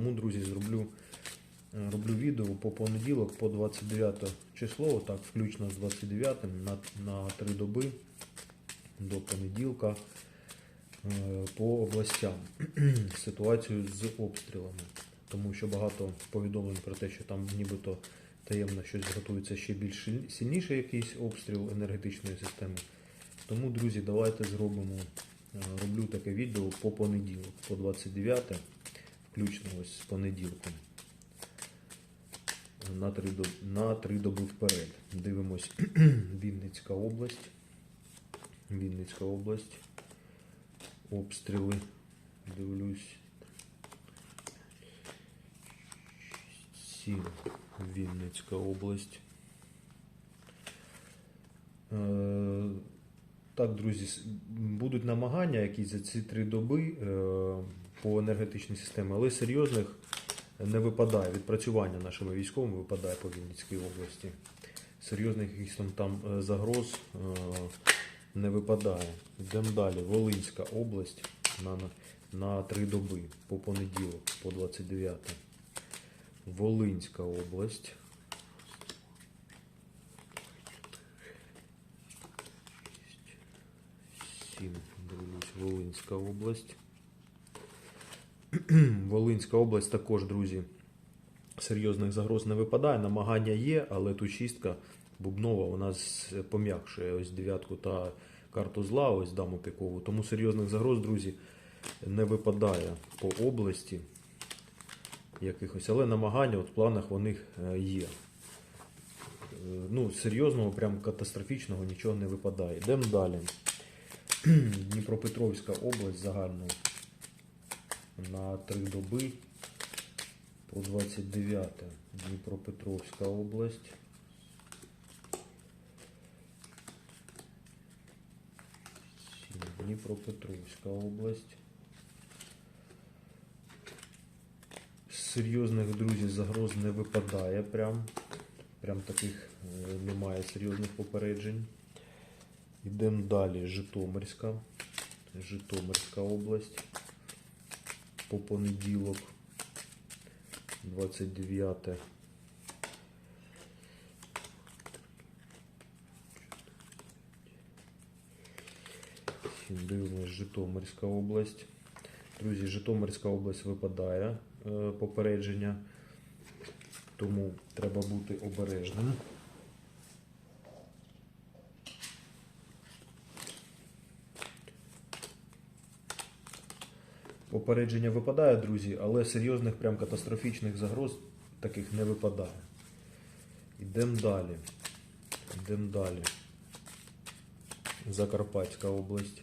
Тому, друзі, зроблю е, роблю відео по понеділок, по 29 число, так, включно з 29 на, на 3 доби до понеділка е, по областям ситуацію з обстрілами. Тому що багато повідомлень про те, що там нібито таємно щось готується ще більш силь- сильніший якийсь обстріл енергетичної системи. Тому, друзі, давайте зробимо, е, роблю таке відео по понеділок, по 29 включно ось з понеділком. На три, на три доби вперед. Дивимось Вінницька область. Вінницька область. Обстріли. Дивлюсь. Сім. Вінницька область. Е, Так, друзі, будуть намагання якісь за ці три доби е, по енергетичній системі, але серйозних не випадає. Відпрацювання нашими військовими випадає по Вінницькій області. Серйозних якихось там, е, загроз е, не випадає. Йдемо далі. Волинська область на, на, на три доби по понеділок, по 29. Волинська область. Сім, дивлюсь, Волинська область. Волинська область також, друзі, серйозних загроз не випадає. Намагання є, але тут шістка бубнова нас пом'якшує ось дев'ятку та карту зла, ось даму пікову. Тому серйозних загроз, друзі, не випадає по області якихось, але намагання от в планах них е, є. Е, Ну, серйозного, прям катастрофічного нічого не випадає. Йдемо далі. Дніпропетровська область загально на три доби по 29 Дніпропетровська область. Дніпропетровська область. Серйозних друзів загроз не випадає прям. Прям таких е, немає серйозних попереджень. Йдемо далі. Житомирська. Житомирська область. По понеділок. 29. Дивимось Житомирська область. Друзі, Житомирська область випадає е, попередження, тому треба бути обережним. Попередження випадає, друзі, але серйозних прям катастрофічних загроз таких не випадає. Йдемо далі. Йдемо далі. Закарпатська область.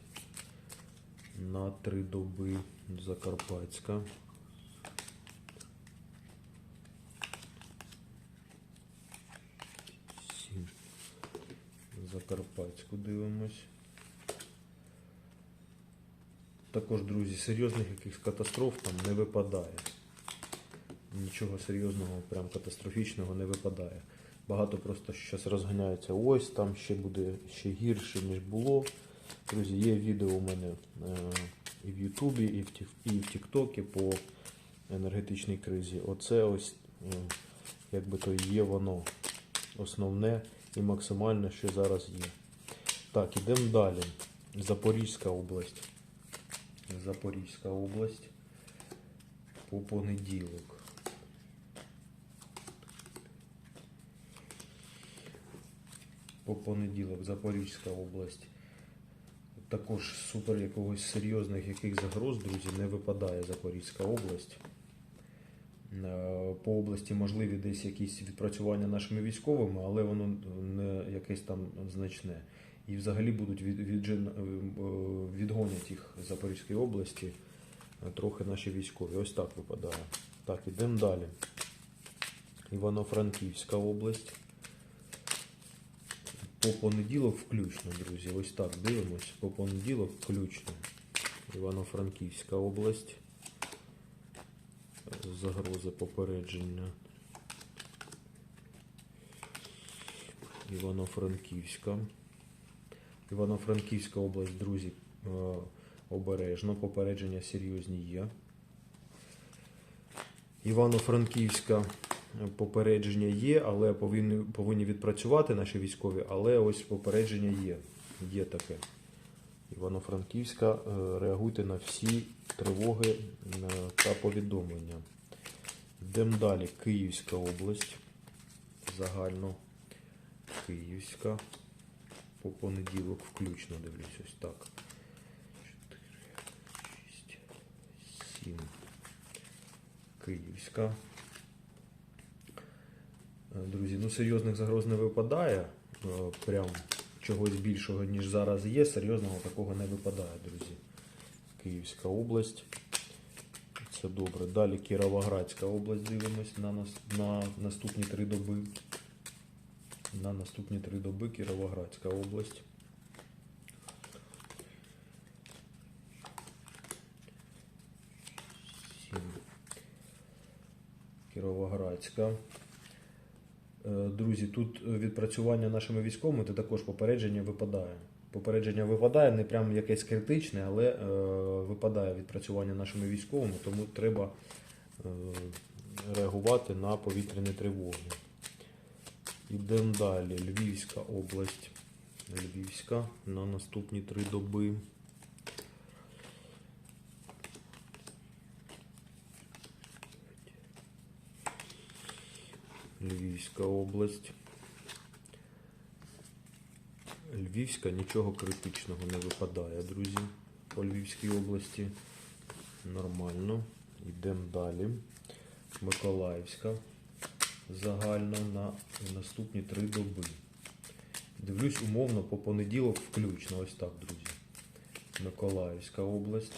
На три доби Закарпатська. Сім. Закарпатську дивимось. Також, друзі, серйозних якихось катастроф там не випадає. Нічого серйозного, прям катастрофічного не випадає. Багато просто зараз розганяється. Ось там ще буде ще гірше, ніж було. Друзі, є відео у мене е, і в Ютубі, і в, Тіктокі по енергетичній кризі. Оце ось, е, якби то є воно основне і максимальне, що зараз є. Так, ідемо далі. Запорізька область. Запорізька область по понеділок. По понеділок Запорізька область. Також супер якогось серйозних яких загроз, друзі, не випадає Запорізька область. Е, По області можливі десь якісь відпрацювання нашими військовими, але воно не якесь там значне. І взагалі будуть від, віджен- е, е, відгонять їх з Запорізької області е, трохи наші військові. Ось так випадає. Так, ідемо далі. Івано-Франківська область. По понеділок включно, друзі. Ось так дивимось. По понеділок включно. Івано-Франківська область. Загроза попередження. Івано-Франківська. Івано-Франківська область, друзі, е, обережно. Попередження серйозні є. Івано-Франківська е, попередження є, але повинні, повинні відпрацювати наші військові, але ось попередження є. Є таке. Івано-Франківська, е, реагуйте на всі тривоги та повідомлення. Йдемо далі. Київська область. Загально. Київська. По понеділок включно дивлюсь ось так. 4, 6, 7. Київська. Е, Друзі, ну серйозних загроз не випадає. Е, Прям чогось більшого, ніж зараз є. Серйозного такого не випадає, друзі. Київська область. Це добре. Далі Кіровоградська область дивимось на, на наступні три доби. На наступні три доби Кіровоградська область. Кіровоградська. Е, Друзі, тут відпрацювання нашими військовими, то також попередження випадає. Попередження випадає, не прям якесь критичне, але е, випадає відпрацювання нашими військовими, тому треба е, реагувати на повітряні тривоги. Йдемо далі. Львівська область. Львівська на наступні три доби. Львівська область. Львівська нічого критичного не випадає, друзі, по Львівській області. Нормально. Йдемо далі. Миколаївська. Загально на наступні три доби. Дивлюсь умовно по понеділок включно. Ось так, друзі. Миколаївська область.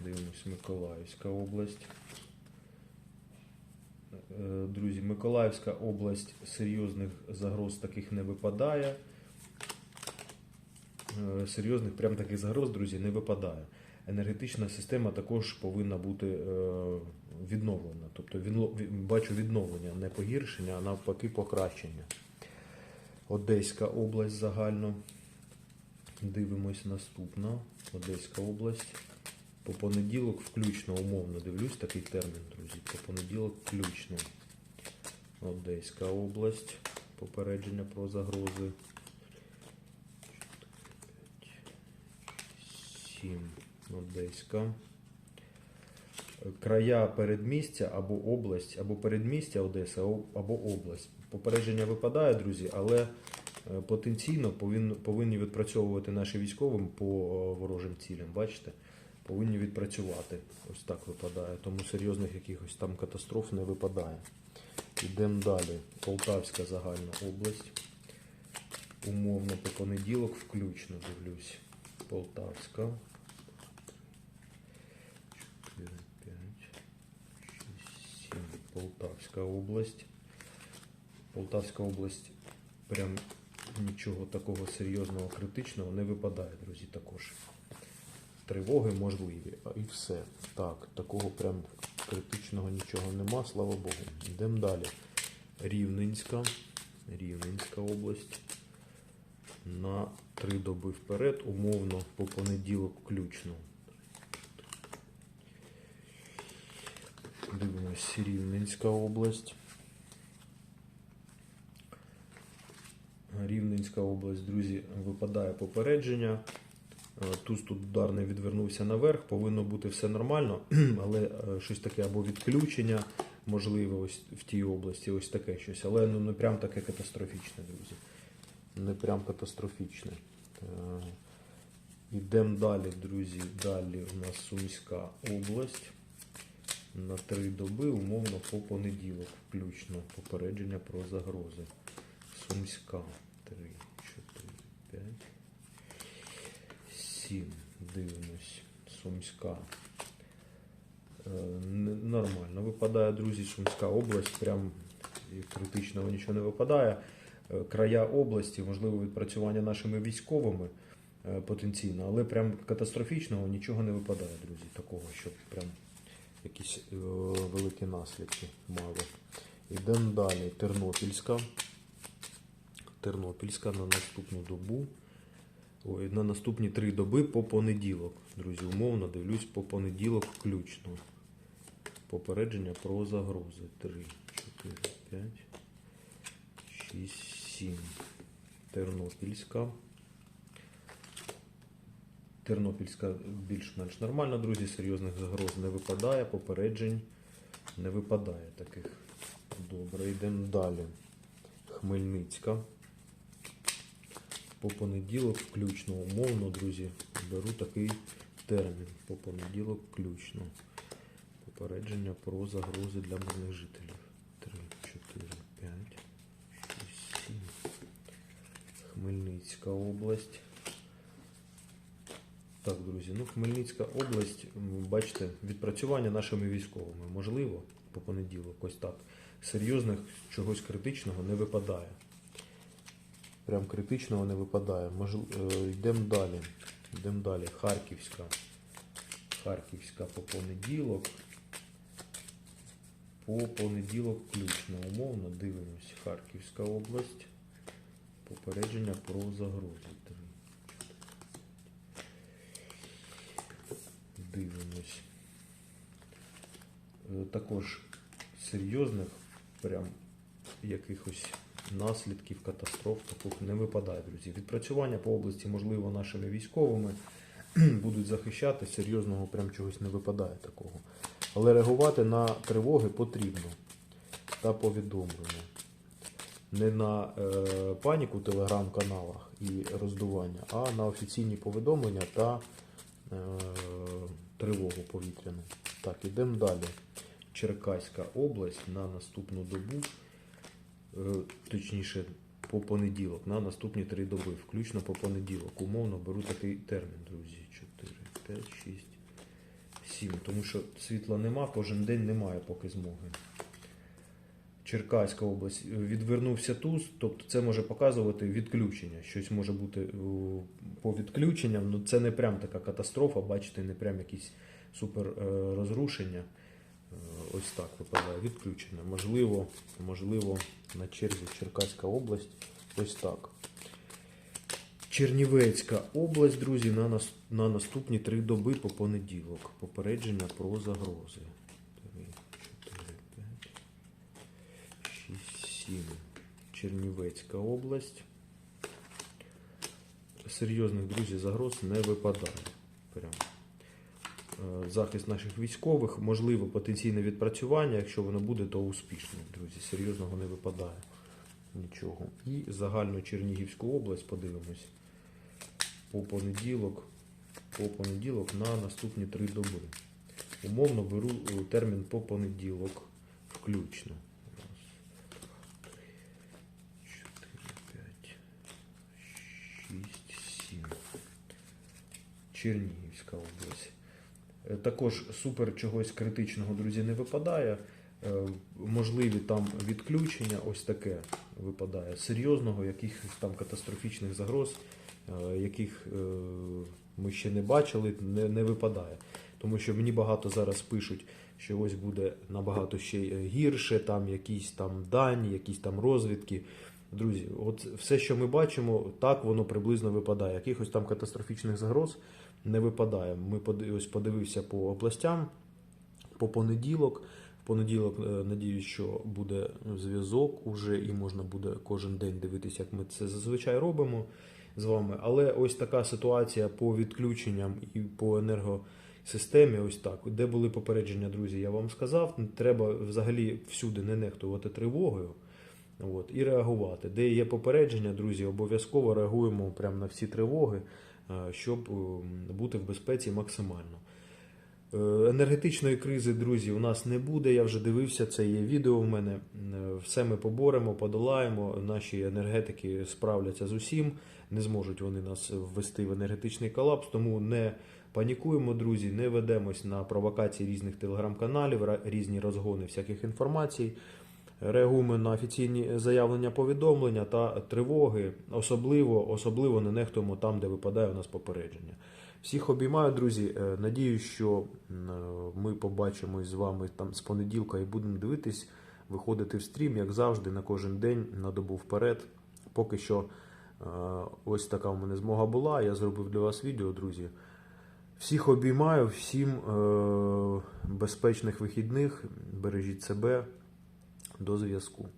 Дивимось Миколаївська область. Е, Друзі, Миколаївська область серйозних загроз таких не випадає. Е, Серйозних прям таких загроз, друзі, не випадає. Енергетична система також повинна бути е, відновлена. Тобто бачу відновлення, не погіршення, а навпаки покращення. Одеська область загально. Дивимось наступна. Одеська область. По понеділок включно, умовно дивлюсь такий термін, друзі. По понеділок включно. Одеська область. Попередження про загрози. 7. Одеська. Края передмістя або область, або передмістя Одеса, або область. Попередження випадає, друзі, але е, потенційно повинні, повинні відпрацьовувати наші військовим по е, ворожим цілям. Бачите? Повинні відпрацювати. Ось так випадає. Тому серйозних якихось там катастроф не випадає. Йдемо далі. Полтавська загальна область. Умовно по понеділок включно дивлюсь. Полтавська. 4, 5, 6, 7. Полтавська область. Полтавська область прям нічого такого серйозного, критичного не випадає, друзі, також. Тривоги можливі, а і все. Так, такого прям критичного нічого нема, слава Богу. Йдемо далі. Рівненська. Рівненська область. На три доби вперед, умовно по понеділок включно. Рівненська область. Рівненська область, друзі, випадає попередження. Е, Туз тут ударний відвернувся наверх, повинно бути все нормально, але е, щось таке або відключення, можливе ось в тій області, ось таке щось. Але ну, не прям таке катастрофічне, друзі. Не прям катастрофічне. Е, Йдемо далі, друзі. Далі у нас Сумська область. На три доби, умовно, по понеділок, включно попередження про загрози. Сумська. 3, 4, 5, 7. Дивимось. Сумська. Е, Нормально випадає, друзі, Сумська область. Прям критичного нічого не випадає. Е, Края області, можливо, відпрацювання нашими військовими е, потенційно, але прям катастрофічного нічого не випадає, друзі, такого, щоб прям якісь е, великі наслідки мали. Йдемо далі. Тернопільська. Тернопільська на наступну добу. Ой, на наступні три доби по понеділок. Друзі, умовно дивлюсь по понеділок включно. Попередження про загрози. 3, 4, 5, 6, 7. Тернопільська. Тернопільська більш-менш нормальна, друзі. Серйозних загроз не випадає. Попереджень не випадає таких. Добре, йдемо далі. Хмельницька. По понеділок включно умовно, друзі, беру такий термін. По понеділок включно. Попередження про загрози для мирних жителів. 3, 4, 5, 6, 7. Хмельницька область. Так, друзі, ну Хмельницька область, бачите, відпрацювання нашими військовими можливо по понеділок, ось так. Серйозних чогось критичного не випадає. Прям критичного не випадає. Мож... е, Йдемо далі. Йдемо далі. Харківська. Харківська по понеділок. По понеділок включно умовно дивимось. Харківська область. Попередження про загрози. Три, Дивимось. Е, Також серйозних прям якихось наслідків, катастроф таких не випадає, друзі. Відпрацювання по області, можливо, нашими військовими будуть захищати, серйозного прям чогось не випадає такого. Але реагувати на тривоги потрібно та повідомлення. Не на е, паніку в телеграм-каналах і роздування, а на офіційні повідомлення та е, тривогу повітряну. Так, ідемо далі. Черкаська область на наступну добу, е, точніше, по понеділок, на наступні три доби, включно по понеділок. Умовно беру такий термін, друзі. 4, 5, 6, 7. Тому що світла нема, кожен день немає поки змоги. Черкаська область відвернувся туз, тобто це може показувати відключення. Щось може бути по відключенням, ну це не прям така катастрофа, бачите, не прям якісь супер е. Е, Ось так випадає відключення. Можливо, можливо, на черзі Черкаська область. Ось так. Чернівецька область, друзі, на, на наступні три доби по понеділок. Попередження про загрози. 3, 4, 5, 6, 7. Чернівецька область. Серйозних, друзі, загроз не випадає. Прям. Е, Захист наших військових, можливо, потенційне відпрацювання. Якщо воно буде, то успішне, друзі. Серйозного не випадає нічого. І загальну Чернігівську область подивимось. По понеділок, по понеділок на наступні три доби. Умовно беру е, термін по понеділок включно. Чернігівська область. Е, Також супер чогось критичного, друзі, не випадає. Е, Можливі там відключення, ось таке випадає. Серйозного, якихось там катастрофічних загроз, е, яких ми ще не бачили, не, не випадає. Тому що мені багато зараз пишуть, що ось буде набагато ще гірше, там якісь там дані, якісь там розвідки. Друзі, от все, що ми бачимо, так воно приблизно випадає. Якихось там катастрофічних загроз не випадає. Ми ось подивився по областям по понеділок. В понеділок, е, надіюсь, що буде зв'язок уже і можна буде кожен день дивитися, як ми це зазвичай робимо з вами. Але ось така ситуація по відключенням і по енергосистемі. Ось так. Де були попередження, друзі, я вам сказав. Треба взагалі всюди не нехтувати тривогою. От, і реагувати. Де є попередження, друзі, обов'язково реагуємо прямо на всі тривоги, е, щоб е, бути в безпеці максимально. Е, Енергетичної кризи, друзі, у нас не буде. Я вже дивився, це є відео в мене. Е, Все ми поборемо, подолаємо. Наші енергетики справляться з усім. Не зможуть вони нас ввести в енергетичний колапс. Тому не панікуємо, друзі, не ведемось на провокації різних телеграм-каналів, різні розгони всяких інформацій. Реагуємо на офіційні заявлення, повідомлення та тривоги. Особливо, особливо не нехтуємо там, де випадає у нас попередження. Всіх обіймаю, друзі. Е, Надіюсь, що е, ми побачимось з вами там з понеділка і будемо дивитись, виходити в стрім, як завжди, на кожен день, на добу вперед. Поки що Е, Ось така в мене змога була. Я зробив для вас відео, друзі. Всіх обіймаю, всім безпечних вихідних. Бережіть себе. До зв'язку.